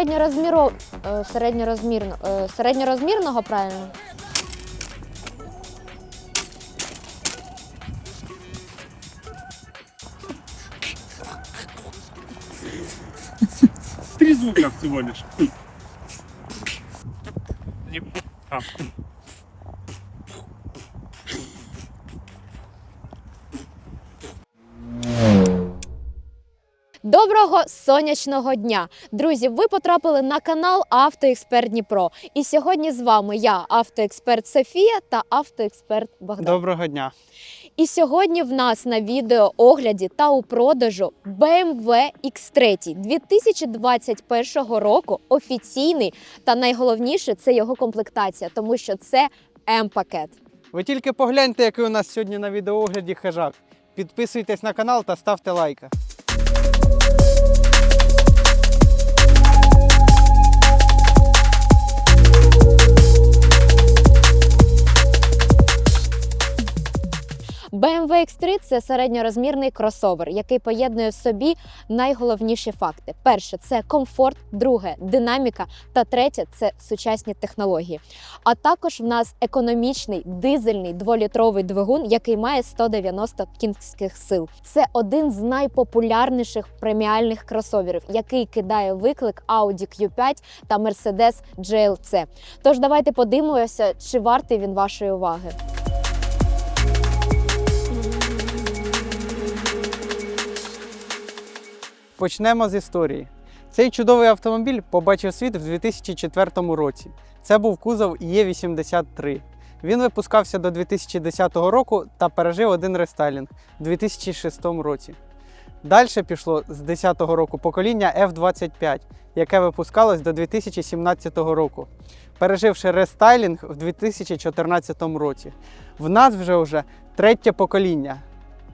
середньорозміру... середньорозмір середньорозмірно... е, середньорозмірного, правильно? Три звука всего лишь. Доброго сонячного дня! Друзі, ви потрапили на канал Автоексперт Дніпро. І сьогодні з вами я, автоексперт Софія та автоексперт Богдан. Доброго дня. І сьогодні в нас на відео огляді та у продажу BMW X3 2021 року офіційний та найголовніше це його комплектація, тому що це М-пакет. Ви тільки погляньте, який у нас сьогодні на відеоогляді хижак. Підписуйтесь на канал та ставте лайки. BMW X3 – це середньорозмірний кросовер, який поєднує в собі найголовніші факти: перше це комфорт, друге динаміка, та третє це сучасні технології. А також в нас економічний дизельний дволітровий двигун, який має 190 кінських сил. Це один з найпопулярніших преміальних кросоверів, який кидає виклик Audi Q5 та Mercedes GLC. Тож давайте подивимося, чи вартий він вашої уваги. Почнемо з історії. Цей чудовий автомобіль побачив світ в 2004 році. Це був кузов Е83. Він випускався до 2010 року та пережив один рестайлінг у 2006 році. Далі пішло з 2010 року покоління F25, яке випускалось до 2017 року, переживши рестайлінг в 2014 році. В нас вже вже третє покоління.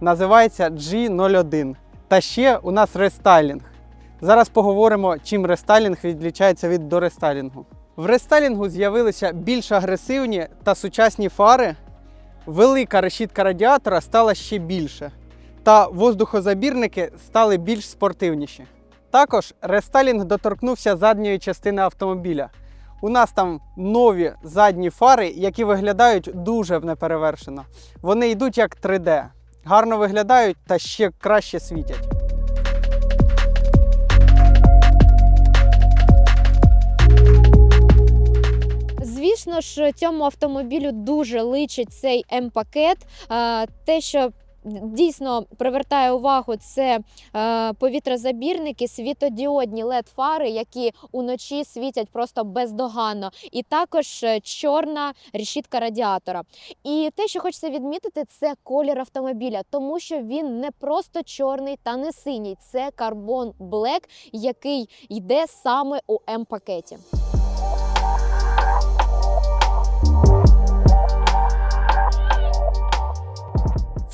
Називається G01. Та ще у нас рестайлінг. Зараз поговоримо, чим рестайлінг відлічається від дорестайлінгу. В рестайлінгу з'явилися більш агресивні та сучасні фари. Велика решітка радіатора стала ще більше. Та воздухозабірники стали більш спортивніші. Також рестайлінг доторкнувся задньої частини автомобіля. У нас там нові задні фари, які виглядають дуже неперевершено. Вони йдуть як 3D гарно виглядають та ще краще світять. Звісно ж, цьому автомобілю дуже личить цей М-пакет. Е, Те, що дійсно привертає увагу, це е, повітрозабірники, світодіодні led фари які уночі світять просто бездоганно, і також е, чорна решітка радіатора. І те, що хочеться відмітити, це колір автомобіля, тому що він не просто чорний та не синій, це карбон блек, який йде саме у М-пакеті.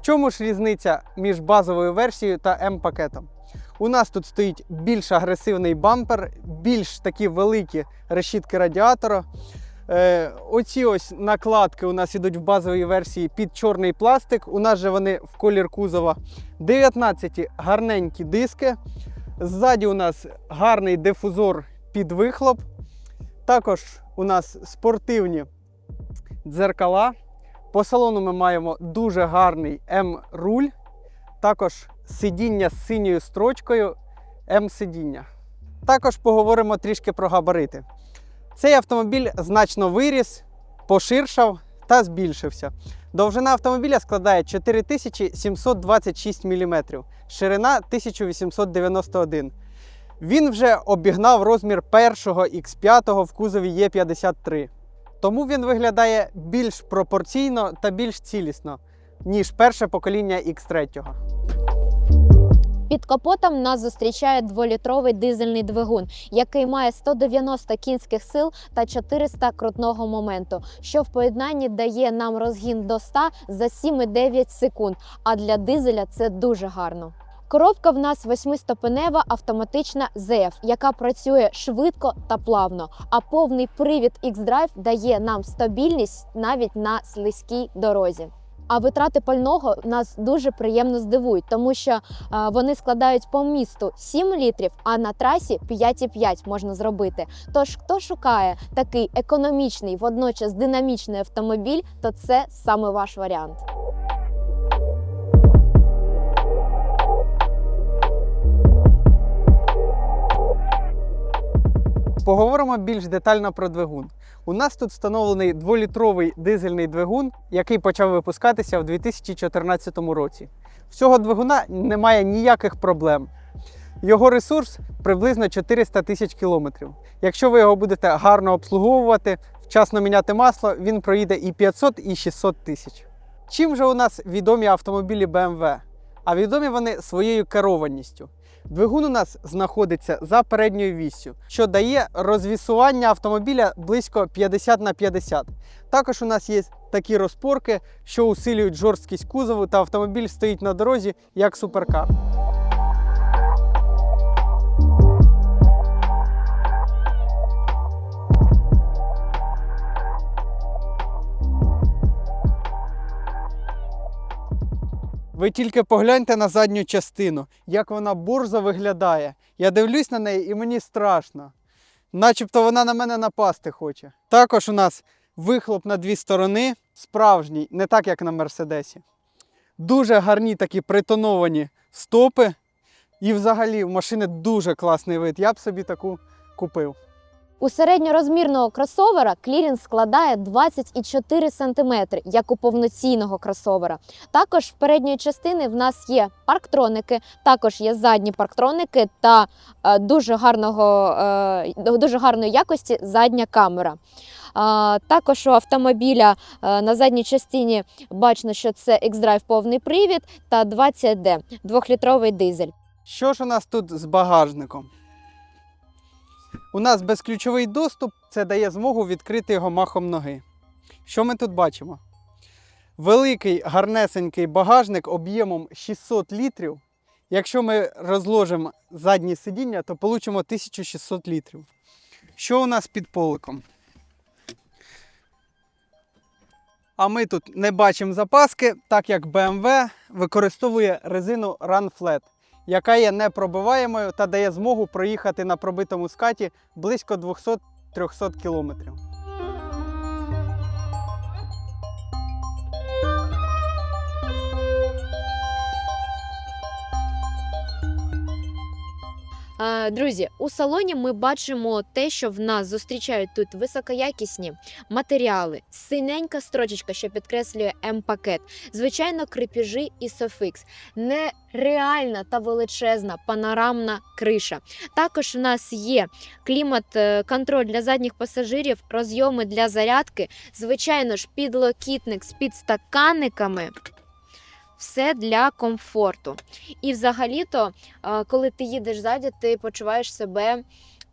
Чому ж різниця між базовою версією та М-пакетом? У нас тут стоїть більш агресивний бампер, більш такі великі решітки радіатора. Е, оці ось накладки у нас ідуть в базовій версії під чорний пластик. У нас же вони в колір кузова. 19 гарненькі диски. Ззаді у нас гарний дифузор під вихлоп. Також у нас спортивні дзеркала. По салону ми маємо дуже гарний М-руль, також сидіння з синьою строчкою М-сидіння. Також поговоримо трішки про габарити. Цей автомобіль значно виріс, поширшав та збільшився. Довжина автомобіля складає 4726 мм, ширина 1891 Він вже обігнав розмір першого X5 в кузові Е53. Тому він виглядає більш пропорційно та більш цілісно, ніж перше покоління X3. Під капотом нас зустрічає дволітровий дизельний двигун, який має 190 кінських сил та 400 крутного моменту, що в поєднанні дає нам розгін до 100 за 7,9 секунд. А для дизеля це дуже гарно. Коробка в нас восьмиступенева автоматична ZF, яка працює швидко та плавно. А повний привід X-Drive дає нам стабільність навіть на слизькій дорозі. А витрати пального нас дуже приємно здивують, тому що е, вони складають по місту 7 літрів, а на трасі 5,5 можна зробити. Тож, хто шукає такий економічний, водночас динамічний автомобіль, то це саме ваш варіант. Поговоримо більш детально про двигун. У нас тут встановлений 2-літровий дизельний двигун, який почав випускатися в 2014 році. В цього двигуна немає ніяких проблем. Його ресурс приблизно 400 тисяч кілометрів. Якщо ви його будете гарно обслуговувати, вчасно міняти масло, він проїде і 500, і 600 тисяч. Чим же у нас відомі автомобілі BMW? А відомі вони своєю керованістю. Двигун у нас знаходиться за передньою віссю, що дає розвісування автомобіля близько 50 на 50. Також у нас є такі розпорки, що усилюють жорсткість кузову, та автомобіль стоїть на дорозі як суперкар. Ви тільки погляньте на задню частину, як вона борзо виглядає. Я дивлюсь на неї і мені страшно. Начебто вона на мене напасти хоче. Також у нас вихлоп на дві сторони, справжній, не так як на Мерседесі. Дуже гарні такі притоновані стопи. І взагалі в машини дуже класний вид. Я б собі таку купив. У середньорозмірного кросовера клірінс складає 24 см, як у повноцінного кросовера. Також в передньої частини в нас є парктроники, також є задні парктроники та е, дуже, гарного, е, дуже гарної якості задня камера. А, також у автомобіля е, на задній частині бачно, що це X-Drive повний привід та 20D, 2-літровий дизель. Що ж у нас тут з багажником? У нас безключовий доступ, це дає змогу відкрити його махом ноги. Що ми тут бачимо? Великий гарнесенький багажник об'ємом 600 літрів. Якщо ми розложимо задні сидіння, то получимо 1600 літрів. Що у нас під поликом? А ми тут не бачимо запаски, так як BMW використовує резину Run Flat яка є непробиваємою та дає змогу проїхати на пробитому скаті близько 200-300 кілометрів. Друзі, у салоні ми бачимо те, що в нас зустрічають тут високоякісні матеріали, синенька строчечка, що підкреслює М-пакет, звичайно, крепіжі і софікс, нереальна та величезна панорамна криша. Також в нас є клімат-контроль для задніх пасажирів, розйоми для зарядки, звичайно ж, підлокітник з підстаканниками. Все для комфорту. І взагалі-то коли ти їдеш ззаді, ти почуваєш себе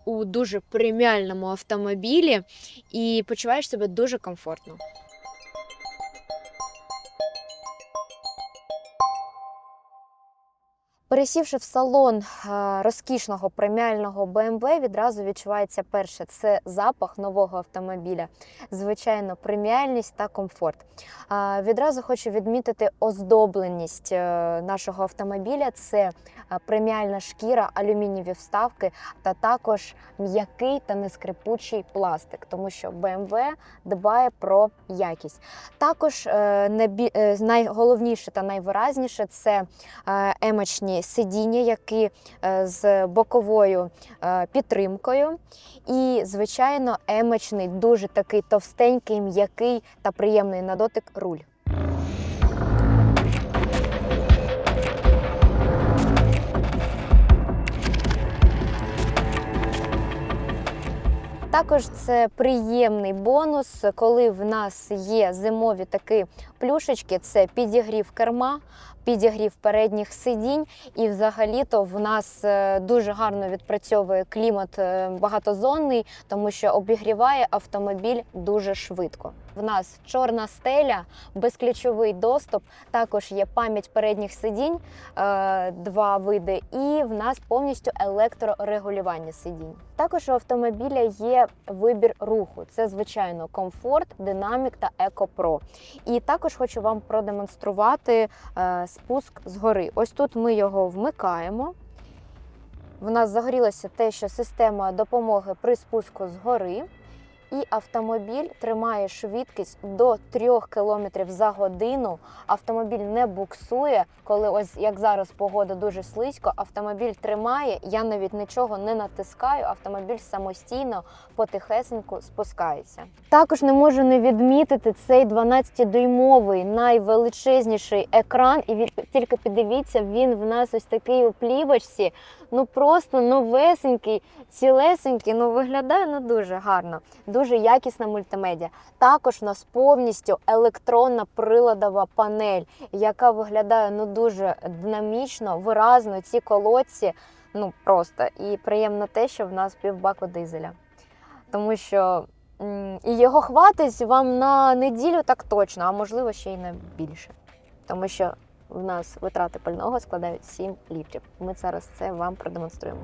у дуже преміальному автомобілі і почуваєш себе дуже комфортно. Пересівши в салон розкішного преміального BMW, відразу відчувається перше це запах нового автомобіля, звичайно, преміальність та комфорт. Відразу хочу відмітити оздобленість е, нашого автомобіля. Це преміальна шкіра, алюмінієві вставки та також м'який та нескрипучий пластик, тому що BMW дбає про якість. Також е, е, найголовніше та найвиразніше це е, сидіння, які е, з боковою е, підтримкою. І, звичайно, емочний, дуже такий товстенький, м'який та приємний на дотик руль. Також це приємний бонус, коли в нас є зимові такі плюшечки, це підігрів керма, підігрів передніх сидінь, і взагалі-то в нас е, дуже гарно відпрацьовує клімат е, багатозонний, тому що обігріває автомобіль дуже швидко. В нас чорна стеля, безключовий доступ, також є пам'ять передніх сидінь, е, два види, і в нас повністю електрорегулювання сидінь. Також у автомобіля є вибір руху. Це звичайно комфорт, динамік та еко-про. І також хочу вам продемонструвати е, спуск згори. Ось тут ми його вмикаємо. В нас загорілося те, що система допомоги при спуску згори. І автомобіль тримає швидкість до 3 км за годину. Автомобіль не буксує, коли ось як зараз погода дуже слизько. Автомобіль тримає. Я навіть нічого не натискаю. Автомобіль самостійно потихесеньку спускається. Також не можу не відмітити цей 12-дюймовий найвеличезніший екран. І від тільки подивіться, він в нас ось такий у плівочці. Ну просто новесенький, цілесенький. Ну виглядає ну дуже гарно, якісна мультимедіа. Також у нас повністю електронна приладова панель, яка виглядає ну дуже динамічно, виразно. Ці колодці, ну просто і приємно те, що в нас півбаку дизеля. Тому що і його хватить вам на неділю так точно, а можливо ще й на більше. Тому що в нас витрати пального складають 7 літрів. Ми зараз це вам продемонструємо.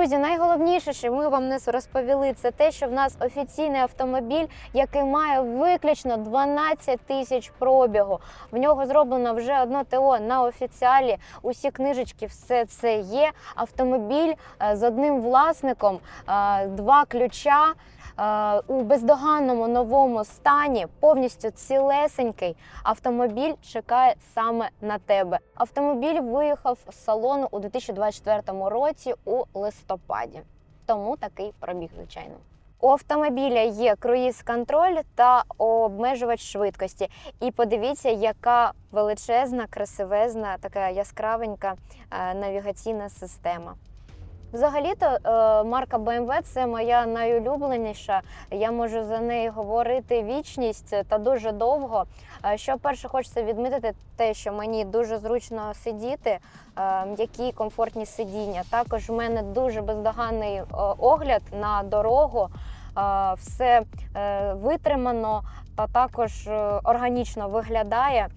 Друзі, найголовніше, що ми вам не розповіли, це те, що в нас офіційний автомобіль, який має виключно 12 тисяч пробігу. В нього зроблено вже одно ТО на офіціалі. Усі книжечки, все це є. Автомобіль е, з одним власником, е, два ключа. Е, У бездоганному новому стані, повністю цілесенький, автомобіль чекає саме на тебе. Автомобіль виїхав з салону у 2024 році у листопаді. Тому такий пробіг, звичайно. У автомобіля є круїз-контроль та обмежувач швидкості. І подивіться, яка величезна, красивезна, така яскравенька е, навігаційна система. Взагалі-то е, марка BMW це моя найулюбленіша. Я можу за неї говорити вічність та дуже довго. Е, Що перше хочеться відмітити, те, що мені дуже зручно сидіти, е, м'які комфортні сидіння. Також в мене дуже бездоганний огляд на дорогу. Все витримано та також органічно виглядає.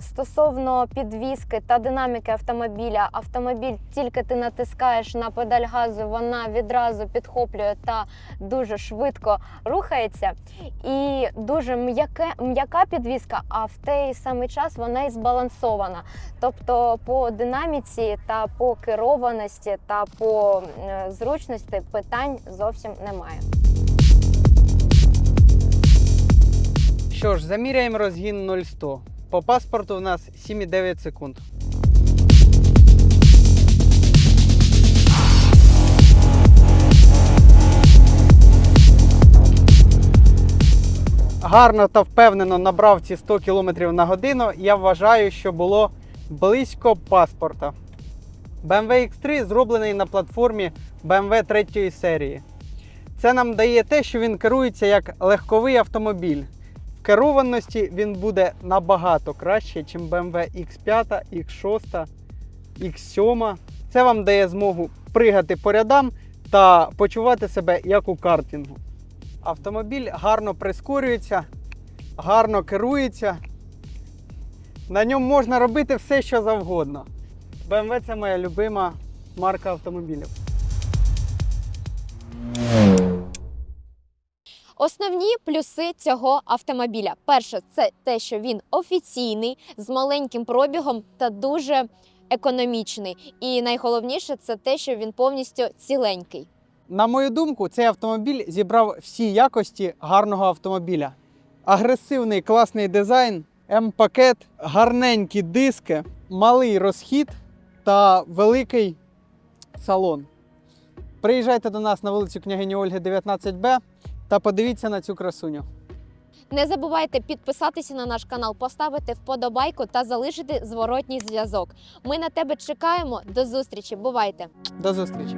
Стосовно підвіски та динаміки автомобіля, автомобіль тільки ти натискаєш на педаль газу, вона відразу підхоплює та дуже швидко рухається. І дуже м'яке, м'яка підвіска, а в той самий час вона і збалансована. Тобто по динаміці та по керованості та по е, зручності питань зовсім немає. Що ж, заміряємо розгін 0-100. По паспорту у нас 7,9 секунд. Гарно та впевнено набрав ці 100 км на годину. Я вважаю, що було близько паспорта. BMW X3 зроблений на платформі BMW 3 серії. Це нам дає те, що він керується як легковий автомобіль. Керованості він буде набагато краще, ніж BMW X5, X6, X7. Це вам дає змогу пригати по рядам та почувати себе як у картингу. Автомобіль гарно прискорюється, гарно керується. На ньому можна робити все, що завгодно. BMW це моя любима марка автомобілів. Основні плюси цього автомобіля. Перше, це те, що він офіційний, з маленьким пробігом та дуже економічний. І найголовніше це те, що він повністю ціленький. На мою думку, цей автомобіль зібрав всі якості гарного автомобіля. Агресивний класний дизайн, М-пакет, гарненькі диски, малий розхід та великий салон. Приїжджайте до нас на вулицю княгині Ольги 19Б та подивіться на цю красуню. Не забувайте підписатися на наш канал, поставити вподобайку та залишити зворотній зв'язок. Ми на тебе чекаємо. До зустрічі. Бувайте! До зустрічі!